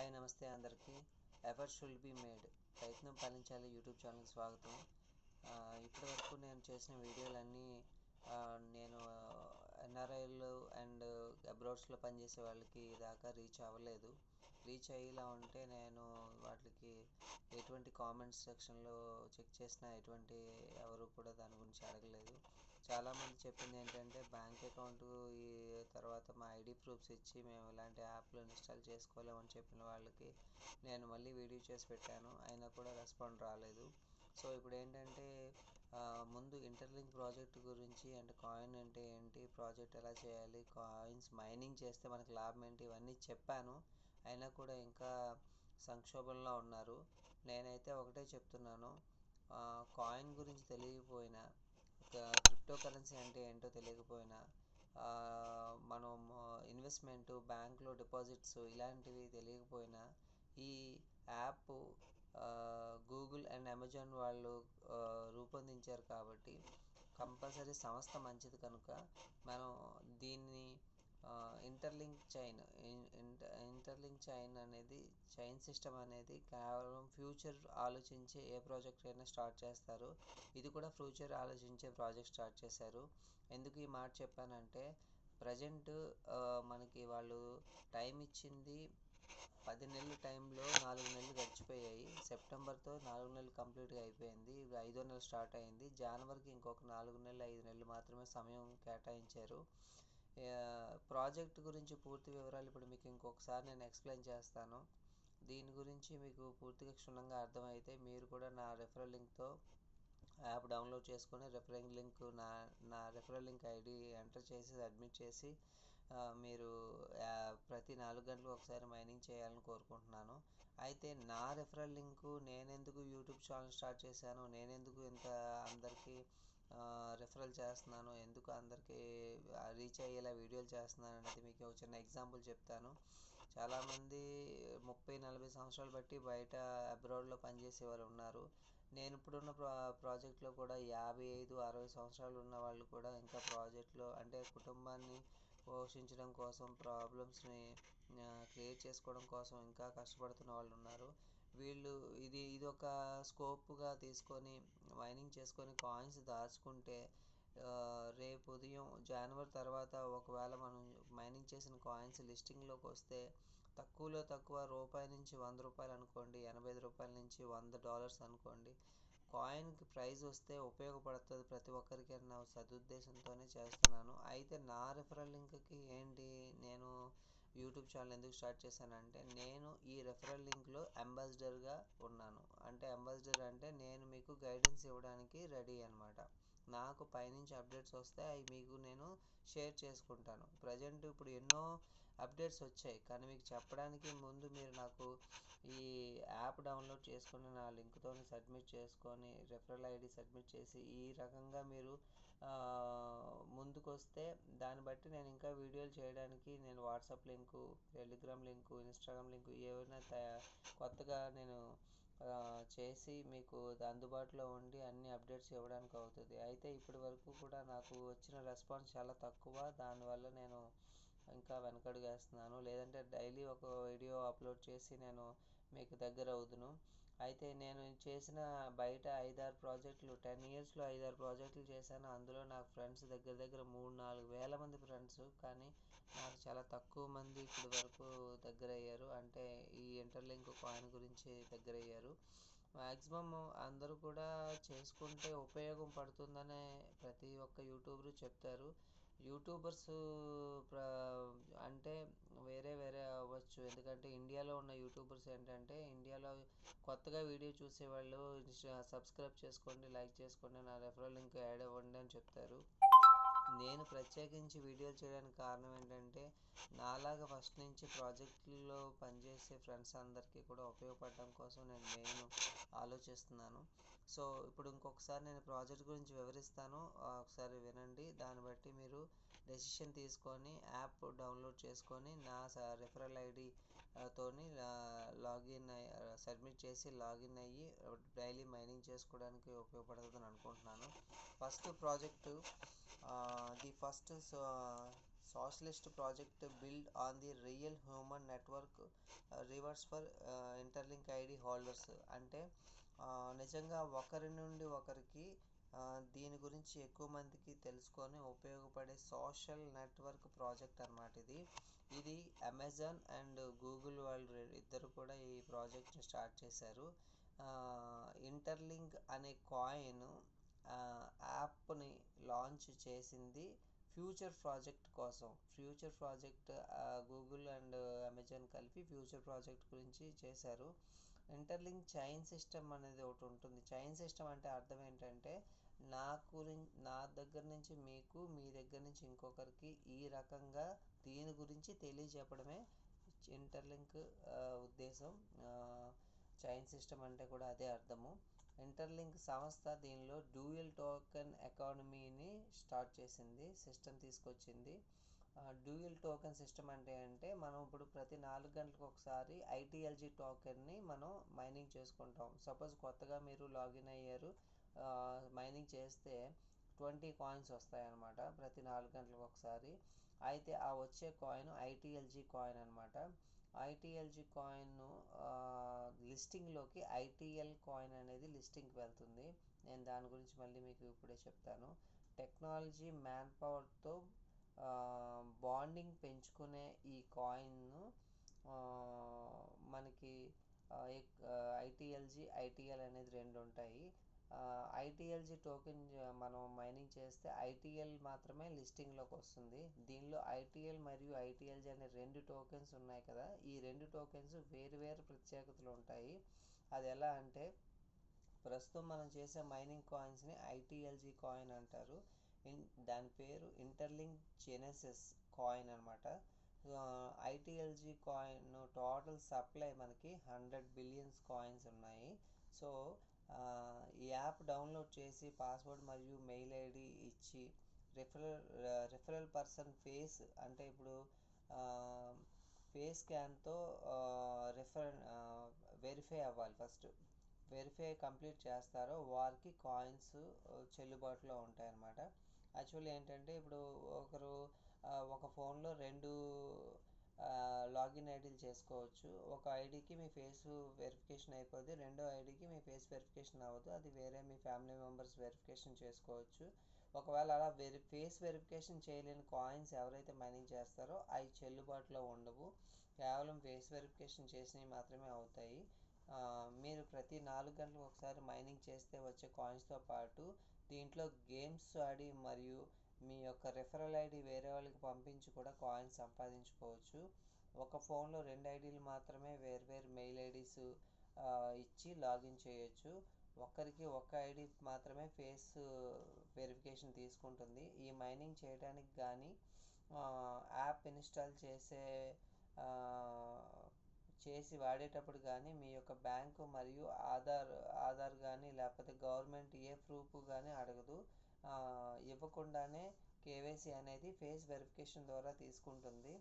Hi నమస్తే అందరికీ. Effort should be made. ప్రయత్నం ఫలించాలి యూట్యూబ్ ఛానల్కి స్వాగతం. ఇప్పటివరకు నేను చేసిన వీడియోలన్నీ నేను ఎన్ఆర్ఐలు అండ్ అబ్రాడ్స్లో పనిచేసే వాళ్ళకి దాకా రీచ్ అవ్వలేదు. రీచ్ అయ్యేలా ఉంటే నేను వాటికి ఎటువంటి కామెంట్స్ సెక్షన్లో చెక్ చేసినా ఎటువంటి ఎవరు కూడా దాని గురించి అడగలేదు. చాలామంది చెప్పింది ఏంటంటే బ్యాంక్ అకౌంట్ ఈ తర్వాత మా ఐడి ప్రూఫ్స్ ఇచ్చి మేము ఇలాంటి యాప్లు ఇన్స్టాల్ చేసుకోలేమని చెప్పిన వాళ్ళకి నేను మళ్ళీ వీడియో చేసి పెట్టాను. అయినా కూడా రెస్పాండ్ రాలేదు. సో ఇప్పుడు ఏంటంటే ముందు ఇంటర్లింక్ ప్రాజెక్ట్ గురించి అండ్ కాయిన్ అంటే ఏంటి ప్రాజెక్ట్ ఎలా చేయాలి కాయిన్స్ మైనింగ్ చేస్తే మనకి లాభం ఏంటి ఇవన్నీ చెప్పాను. అయినా కూడా ఇంకా సంక్షోభంలో ఉన్నారు. నేనైతే ఒకటే చెప్తున్నాను. కాయిన్ గురించి తెలియకపోయినా క్రిప్టో కరెన్సీ అంటే ఏంటో తెలియకపోయినా మనం ఇన్వెస్ట్మెంట్ బ్యాంక్లో డిపాజిట్స్ ఇలాంటివి తెలియకపోయినా ఈ యాప్ గూగుల్ అండ్ అమెజాన్ వాళ్ళు రూపొందించారు కాబట్టి కంపల్సరీ సంస్థ మంచిది కనుక మనం దీన్ని ఇంటర్లింక్ చైన్ ఇంటర్లింక్ చైన్ అనేది చైన్ సిస్టమ్ అనేది కేవలం ఫ్యూచర్ ఆలోచించే ఏ ప్రాజెక్ట్ అయినా స్టార్ట్ చేస్తారు. ఇది కూడా ఫ్యూచర్ ఆలోచించే ప్రాజెక్ట్ స్టార్ట్ చేశారు. ఎందుకు ఈ మాట చెప్పానంటే ప్రజెంట్ మనకి వాళ్ళు టైం ఇచ్చింది పది నెలల టైంలో నాలుగు నెలలు గడిచిపోయాయి. సెప్టెంబర్తో నాలుగు నెలలు కంప్లీట్గా అయిపోయింది. ఐదో నెల స్టార్ట్ అయింది. జనవరికి ఇంకొక నాలుగు నెలలు ఐదు నెలలు మాత్రమే సమయం కేటాయించారు. ప్రాజెక్ట్ గురించి పూర్తి వివరాలు ఇప్పుడు మీకు ఇంకొకసారి నేను ఎక్స్ప్లెయిన్ చేస్తాను. దీని గురించి మీకు పూర్తిగా క్షుణ్ణంగా అర్థమైతే మీరు కూడా నా రెఫరల్ లింక్తో యాప్ డౌన్లోడ్ చేసుకొని రెఫరింగ్ లింక్ నా నా రెఫరల్ లింక్ ఐడి ఎంటర్ చేసి అడ్మిట్ చేసి మీరు ప్రతి నాలుగు గంటలకు ఒకసారి మైనింగ్ చేయాలని కోరుకుంటున్నాను. అయితే నా రెఫరల్ లింకు నేనెందుకు యూట్యూబ్ ఛానల్ స్టార్ట్ చేశాను? నేనెందుకు ఇంత అందరికీ రిఫరల్ చేస్తున్నాను ఎందుకు అందరికీ రీచ్ అయ్యేలా వీడియోలు చేస్తున్నాను అనేది మీకు ఒక చిన్న ఎగ్జాంపుల్ చెప్తాను. చాలామంది ముప్పై నలభై సంవత్సరాలు బట్టి బయట అబ్రాడ్లో పనిచేసే వాళ్ళు ఉన్నారు. నేను ఇప్పుడున్న ప్రా ప్రాజెక్ట్లో కూడా యాభై ఐదు అరవై సంవత్సరాలు ఉన్న వాళ్ళు కూడా ఇంకా ప్రాజెక్ట్లో అంటే కుటుంబాన్ని పోషించడం కోసం ప్రాబ్లమ్స్ని క్రియేట్ చేసుకోవడం కోసం ఇంకా కష్టపడుతున్న వాళ్ళు ఉన్నారు. వీళ్ళు ఇది ఇది ఒక స్కోప్గా తీసుకొని మైనింగ్ చేసుకొని కాయిన్స్ దాచుకుంటే రేపు ఉదయం జనవరి తర్వాత ఒకవేళ మనం మైనింగ్ చేసిన కాయిన్స్ లిస్టింగ్లోకి వస్తే తక్కువలో తక్కువ రూపాయి నుంచి వంద రూపాయలు అనుకోండి ఎనభై ఐదు రూపాయల నుంచి వంద డాలర్స్ అనుకోండి కాయిన్కి ప్రైజ్ వస్తే ఉపయోగపడుతుంది ప్రతి ఒక్కరికి నా సదుద్దేశంతోనే చేస్తున్నాను. అయితే నా రిఫరల్ లింక్కి ఏంటి? నేను యూట్యూబ్ ఛానల్ ఎందుకు స్టార్ట్ చేశానంటే నేను ఈ రెఫరల్ లింక్లో అంబాసిడర్గా ఉన్నాను. అంటే అంబాసిడర్ అంటే నేను మీకు గైడెన్స్ ఇవ్వడానికి రెడీ అనమాట నాకు పైనుంచి అప్డేట్స్ వస్తే అవి మీకు నేను షేర్ చేసుకుంటాను. ప్రజెంట్ ఇప్పుడు ఎన్నో అప్డేట్స్ వచ్చాయి. కానీ మీకు చెప్పడానికి ముందు మీరు నాకు ఈ యాప్ డౌన్లోడ్ చేసుకొని నా లింక్తో సబ్మిట్ చేసుకొని రెఫరల్ ఐడి సబ్మిట్ చేసి ఈ రకంగా మీరు వస్తే దాన్ని బట్టి నేను ఇంకా వీడియోలు చేయడానికి నేను WhatsApp link Telegram link Instagram link ఏవైనా తయా- కొత్తగా నేను చేసి మీకు అందుబాటులో ఉండి అన్ని అప్డేట్స్ ఇవ్వడానికి అవుతుంది. అయితే ఇప్పటి వరకు కూడా నాకు వచ్చిన రెస్పాన్స్ చాలా తక్కువ. దానివల్ల నేను ఇంకా వెనకడుగు వేస్తున్నాను లేదంటే డైలీ ఒక వీడియో అప్లోడ్ చేసి నేను మీకు దగ్గర అవుదును. అయితే నేను చేసిన బయట ఐదారు ప్రాజెక్టులు టెన్ ఇయర్స్లో ఐదారు ప్రాజెక్టులు చేశాను. అందులో నాకు ఫ్రెండ్స్ దగ్గర దగ్గర మూడు నాలుగు వేల మంది ఫ్రెండ్స్. కానీ నాకు చాలా తక్కువ మంది ఇప్పటి వరకు దగ్గర అయ్యారు అంటే ఈ ఇంటర్లింక్ కాయిన్ గురించి దగ్గర అయ్యారు మ్యాక్సిమం అందరూ కూడా చేసుకుంటే ఉపయోగం పడుతుందనే ప్రతి ఒక్క యూట్యూబరు చెప్తారు. యూట్యూబర్స్ ప్ర అంటే వేరే వేరే అవ్వచ్చు. ఎందుకంటే ఇండియాలో ఉన్న యూట్యూబర్స్ ఏంటంటే ఇండియాలో కొత్తగా వీడియో చూసేవాళ్ళు సబ్స్క్రైబ్ చేసుకోండి లైక్ చేసుకోండి నా రెఫరల్ లింక్ యాడ్ అవ్వండి అని చెప్తారు. నేను ప్రత్యేకించి వీడియోలు చేయడానికి కారణం ఏంటంటే నాలాగా ఫస్ట్ నుంచి ప్రాజెక్టులో పనిచేసే ఫ్రెండ్స్ అందరికీ కూడా ఉపయోగపడడం కోసం నేను మెయిన్ ఆలోచిస్తున్నాను. సో ఇప్పుడు ఇంకొకసారి నేను ప్రాజెక్ట్ గురించి వివరిస్తాను. ఒకసారి వినండి. దాన్ని బట్టి మీరు డెసిషన్ తీసుకొని యాప్ డౌన్లోడ్ చేసుకొని నా రెఫరల్ ఐడి తోని లాగిన్ సబ్మిట్ చేసి లాగిన్ అయ్యి డైలీ మైనింగ్ చేసుకోవడానికి ఉపయోగపడుతుందని అనుకుంటున్నాను. First project the first socialist project build on the real human network rewards for Interlink ID holders. అంటే నిజంగా ఒకరి నుండి ఒకరికి దీని గురించి ఎక్కువ మందికి తెలుసుకొని ఉపయోగపడే సోషల్ నెట్వర్క్ ప్రాజెక్ట్ అనమాట ఇది. ఇది అమెజాన్ అండ్ గూగుల్ వాళ్ళు ఇద్దరు కూడా ఈ ప్రాజెక్ట్ని స్టార్ట్ చేశారు. ఇంటర్లింక్ అనే కాయిన్ యాప్ని లాంచ్ చేసింది ఫ్యూచర్ ప్రాజెక్ట్ కోసం. Future project Google and Amazon కలిపి ఫ్యూచర్ ప్రాజెక్ట్ గురించి చేశారు. ఇంటర్లింక్ చైన్ సిస్టమ్ అనేది ఒకటి ఉంటుంది. చైన్ సిస్టమ్ అంటే అర్థం ఏంటంటే నా గురించి నా దగ్గర నుంచి మీకు మీ దగ్గర నుంచి ఇంకొకరికి ఈ రకంగా దీని గురించి తెలియజెప్పడమే ఇంటర్లింక్ ఉద్దేశం. చైన్ సిస్టమ్ అంటే కూడా అదే అర్థము. ఇంటర్లింక్ సంస్థ దీనిలో డ్యూయల్ టోకెన్ ఎకానమీని స్టార్ట్ చేసింది సిస్టమ్ తీసుకొచ్చింది. డ్యూయల్ టోకెన్ సిస్టమ్ అంటే అంటే మనం ఇప్పుడు ప్రతి నాలుగు గంటలకు ఒకసారి ఐటీఎల్జీ టోకెన్ని మనం మైనింగ్ చేసుకుంటాం. సపోజ్ కొత్తగా మీరు లాగిన్ అయ్యారు మైనింగ్ చేస్తే ట్వంటీ కాయిన్స్ వస్తాయన్నమాట ప్రతి నాలుగు గంటలకు ఒకసారి. అయితే ఆ వచ్చే కాయిన్ ఐటీఎల్జీ కాయిన్ అనమాట ఐటీఎల్జీ కాయిన్ లిస్టింగ్లోకి ఐటీఎల్ కాయిన్ అనేది లిస్టింగ్కి వెళ్తుంది. నేను దాని గురించి మళ్ళీ మీకు ఇప్పుడే చెప్తాను. టెక్నాలజీ మ్యాన్ పవర్తో బాండింగ్ పెంచుకునే ఈ కాయిన్ను మనకి ఐటీఎల్జీ ఐటీఎల్ అనేది రెండు ఉంటాయి. ఐటీఎల్జీ టోకెన్ మనం మైనింగ్ చేస్తే ఐటీఎల్ మాత్రమే లిస్టింగ్లోకి వస్తుంది. దీనిలో ఐటీఎల్ మరియు ఐటీఎల్జీ అనే రెండు టోకెన్స్ ఉన్నాయి కదా. ఈ రెండు టోకెన్స్ వేరు వేరు ప్రత్యేకతలు ఉంటాయి. అది ఎలా అంటే ప్రస్తుతం మనం చేసే మైనింగ్ కాయిన్స్ని ఐటీఎల్జీ కాయిన్ అంటారు. ఇన్ దాని పేరు ఇంటర్లింక్ జెనెసిస్ కాయిన్ అనమాట ఐటీఎల్జీ కాయిన్ టోటల్ సప్లై మనకి హండ్రెడ్ బిలియన్స్ కాయిన్స్ ఉన్నాయి. సో ఈ యాప్ డౌన్లోడ్ చేసి పాస్వర్డ్ మరియు మెయిల్ ఐడి ఇచ్చి రిఫరల్ రిఫరల్ పర్సన్ ఫేస్ అంటే ఇప్పుడు ఫేస్ స్కాన్తో రిఫర్ వెరిఫై అవ్వాలి ఫస్ట్ వెరిఫై కంప్లీట్ చేస్తారో వారికి కాయిన్స్ చెల్లుబాటులో ఉంటాయన్నమాట. యాక్చువల్లీ ఏంటంటే ఇప్పుడు ఒకరు ఒక ఫోన్లో రెండు లాగిన్ ఐడీలు చేసుకోవచ్చు. ఒక ఐడికి మీ ఫేస్ వెరిఫికేషన్ అయిపోద్ది. రెండో ఐడికి మీ ఫేస్ వెరిఫికేషన్ అవ్వదు. అది వేరే మీ ఫ్యామిలీ మెంబర్స్ వెరిఫికేషన్ చేసుకోవచ్చు. ఒకవేళ అలా వెరి ఫేస్ వెరిఫికేషన్ చేయలేని కాయిన్స్ ఎవరైతే మైనింగ్ చేస్తారో అవి చెల్లుబాటులో ఉండవు. కేవలం ఫేస్ వెరిఫికేషన్ చేసినవి మాత్రమే అవుతాయి. మీరు ప్రతి నాలుగు గంటలకు ఒకసారి మైనింగ్ చేస్తే వచ్చే కాయిన్స్తో పాటు దీంట్లో గేమ్స్ ఆడి మరియు మీ యొక్క రెఫరల్ ఐడి వేరే వాళ్ళకి పంపించి కూడా కాయిన్స్ సంపాదించుకోవచ్చు. ఒక ఫోన్లో రెండు ఐడీలు మాత్రమే వేర్వేరు మెయిల్ ఐడీస్ ఇచ్చి లాగిన్ చేయొచ్చు. ఒక్కరికి ఒక్క ఐడి మాత్రమే ఫేస్ వెరిఫికేషన్ తీసుకుంటుంది. ఈ మైనింగ్ చేయడానికి కానీ యాప్ ఇన్స్టాల్ చేసే చేసి వాడేటప్పుడు కానీ మీ యొక్క బ్యాంకు మరియు ఆధార్ ఆధార్ కానీ లేకపోతే గవర్నమెంట్ ఏ ప్రూఫ్ కానీ అడగదు. ఇవ్వకుండానే కేవైసీ అనేది ఫేస్ వెరిఫికేషన్ ద్వారా తీసుకుంటుంది.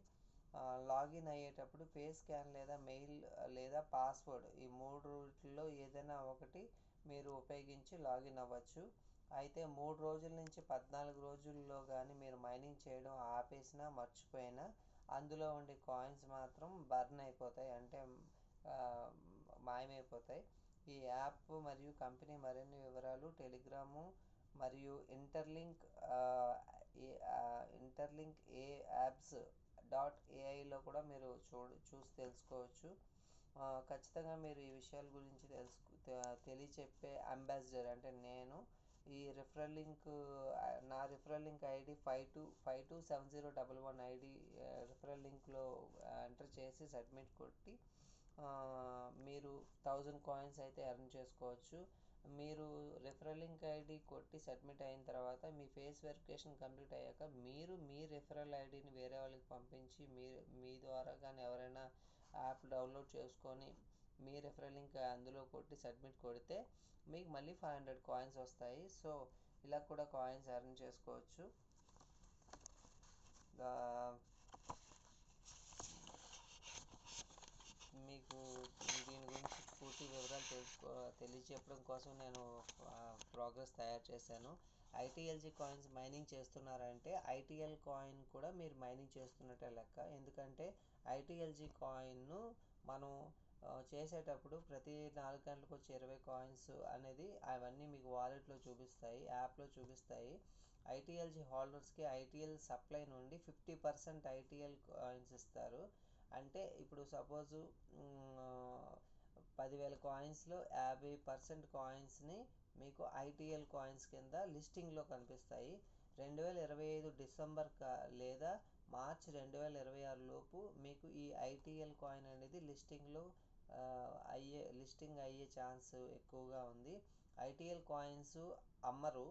లాగిన్ అయ్యేటప్పుడు ఫేస్ స్కాన్ లేదా మెయిల్ లేదా పాస్వర్డ్ ఈ మూడులో ఏదైనా ఒకటి మీరు ఉపయోగించి లాగిన్ అవ్వచ్చు. అయితే మూడు రోజుల నుంచి పద్నాలుగు రోజుల్లో కానీ మీరు మైనింగ్ చేయడం ఆపేసినా మర్చిపోయినా అందులో ఉండే కాయిన్స్ మాత్రం బర్న్ అయిపోతాయి. అంటే మాయమైపోతాయి. ఈ యాప్ మరియు కంపెనీ మరిన్ని వివరాలు టెలిగ్రాము మరియు Interlink Interlink a apps dot ఏఐలో కూడా మీరు చూ చూసి తెలుసుకోవచ్చు. ఖచ్చితంగా మీరు ఈ విషయాల గురించి తెలుసు తెలియచెప్పే అంబాసిడర్ అంటే నేను. ఈ రిఫరల్ లింక్ నా referral link ID five two five two seven zero double one ID referral లింక్లో enter చేసి సబ్మిట్ కొట్టి మీరు థౌజండ్ కాయిన్స్ అయితే ఎర్న్ చేసుకోవచ్చు. మీరు రిఫరల్ లింక్ ఐడి కొట్టి సబ్మిట్ అయిన తర్వాత మీ ఫేస్ వెరిఫికేషన్ కంప్లీట్ అయ్యాక మీరు మీ రిఫరల్ ఐడిని వేరే వాళ్ళకి పంపించి మీరు మీ ద్వారా కానీ ఎవరైనా యాప్ డౌన్లోడ్ చేసుకొని మీ రిఫరల్ లింక్ అందులో కొట్టి సబ్మిట్ కొడితే మీకు మళ్ళీ ఫైవ్ హండ్రెడ్ కాయిన్స్ వస్తాయి. సో ఇలా కూడా కాయిన్స్ ఎర్న్ చేసుకోవచ్చు. మీకు దీని గురించి పూర్తి వివరాలు తెలుసుకో తెలియచెప్పడం కోసం నేను ప్రోగ్రెస్ తయారు చేశాను. ఐటీఎల్జీ కాయిన్స్ మైనింగ్ చేస్తున్నారంటే ఐటీఎల్ కాయిన్ కూడా మీరు మైనింగ్ చేస్తున్నట్టే లెక్క. ఎందుకంటే ఐటీఎల్జీ కాయిన్ను మనం చేసేటప్పుడు ప్రతి నాలుగు గంటలకు వచ్చి ఇరవై కాయిన్స్ అనేది అవన్నీ మీకు వాలెట్లో చూపిస్తాయి యాప్లో చూపిస్తాయి. ఐటీఎల్జీ హోల్డర్స్కి ఐటీఎల్ సప్లై నుండి ఫిఫ్టీ పర్సెంట్ ఐటీఎల్ కాయిన్స్ ఇస్తారు. అంటే ఇప్పుడు సపోజు పదివేల కాయిన్స్లో యాభై పర్సెంట్ కాయిన్స్ని మీకు ఐటీఎల్ కాయిన్స్ కింద లిస్టింగ్లో కనిపిస్తాయి. రెండు వేల ఇరవై ఐదు డిసెంబర్ కా లేదా మార్చ్ రెండు వేల ఇరవై ఆరు లోపు మీకు ఈ ఐటీఎల్ కాయిన్ అనేది లిస్టింగ్లో అయ్యే లిస్టింగ్ అయ్యే ఛాన్స్ ఎక్కువగా ఉంది. ఐటీఎల్ కాయిన్స్ అమ్మరు.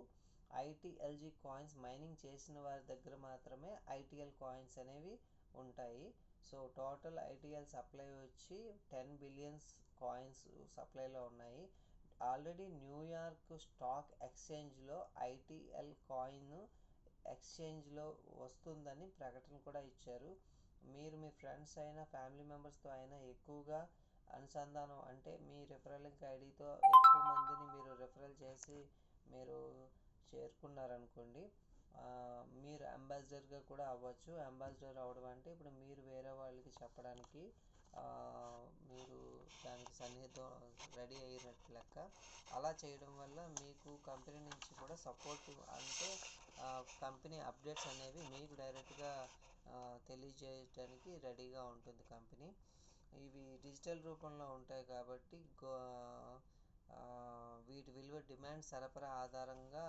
ఐటీఎల్జీ కాయిన్స్ మైనింగ్ చేసిన వారి దగ్గర మాత్రమే ఐటీఎల్ కాయిన్స్ అనేవి ఉంటాయి. సో టోటల్ ఐటీఎల్ సప్లై వచ్చి టెన్ బిలియన్స్ కాయిన్స్ సప్లైలో ఉన్నాయి. ఆల్రెడీ న్యూయార్క్ స్టాక్ ఎక్స్చేంజ్లో ఐటీఎల్ కాయిన్ ఎక్స్చేంజ్లో వస్తుందని ప్రకటన కూడా ఇచ్చారు. మీరు మీ ఫ్రెండ్స్ అయినా ఫ్యామిలీ మెంబర్స్తో అయినా ఎక్కువగా అనుసంధానం అంటే మీ రిఫరల్ లింక్ ఐడితో ఎక్కువ మందిని మీరు రిఫరల్ చేసి మీరు చేరుకున్నారనుకోండి మీరు అంబాసిడర్గా కూడా అవ్వచ్చు. అంబాసిడర్ అవ్వడం అంటే ఇప్పుడు మీరు వేరే వాళ్ళకి చెప్పడానికి మీరు దానికి సన్నిహితం రెడీ అయినట్టు లెక్క. అలా చేయడం వల్ల మీకు కంపెనీ నుంచి కూడా సపోర్ట్ అంటే కంపెనీ అప్డేట్స్ అనేవి మీకు డైరెక్ట్గా తెలియజేయడానికి రెడీగా ఉంటుంది కంపెనీ. ఇవి డిజిటల్ రూపంలో ఉంటాయి కాబట్టి గో- వీటి విలువ డిమాండ్ సరఫరా ఆధారంగా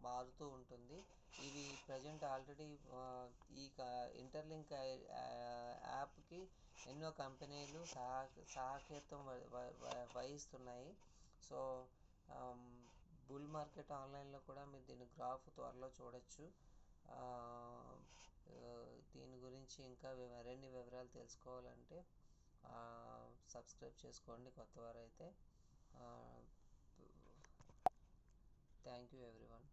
మారుతూ ఉంటుంది. ఇది ప్రజెంట్ ఆల్రెడీ ఈ ఇంటర్లింక్ యాప్కి ఎన్నో కంపెనీలు సహా సహకేతం వహిస్తున్నాయి. సో బుల్ మార్కెట్ ఆన్లైన్లో కూడా మీరు దీని గ్రాఫ్ త్వరలో చూడొచ్చు. దీని గురించి ఇంకా మరిన్ని వివరాలు తెలుసుకోవాలంటే సబ్స్క్రైబ్ చేసుకోండి కొత్తవారైతే. Thank you everyone.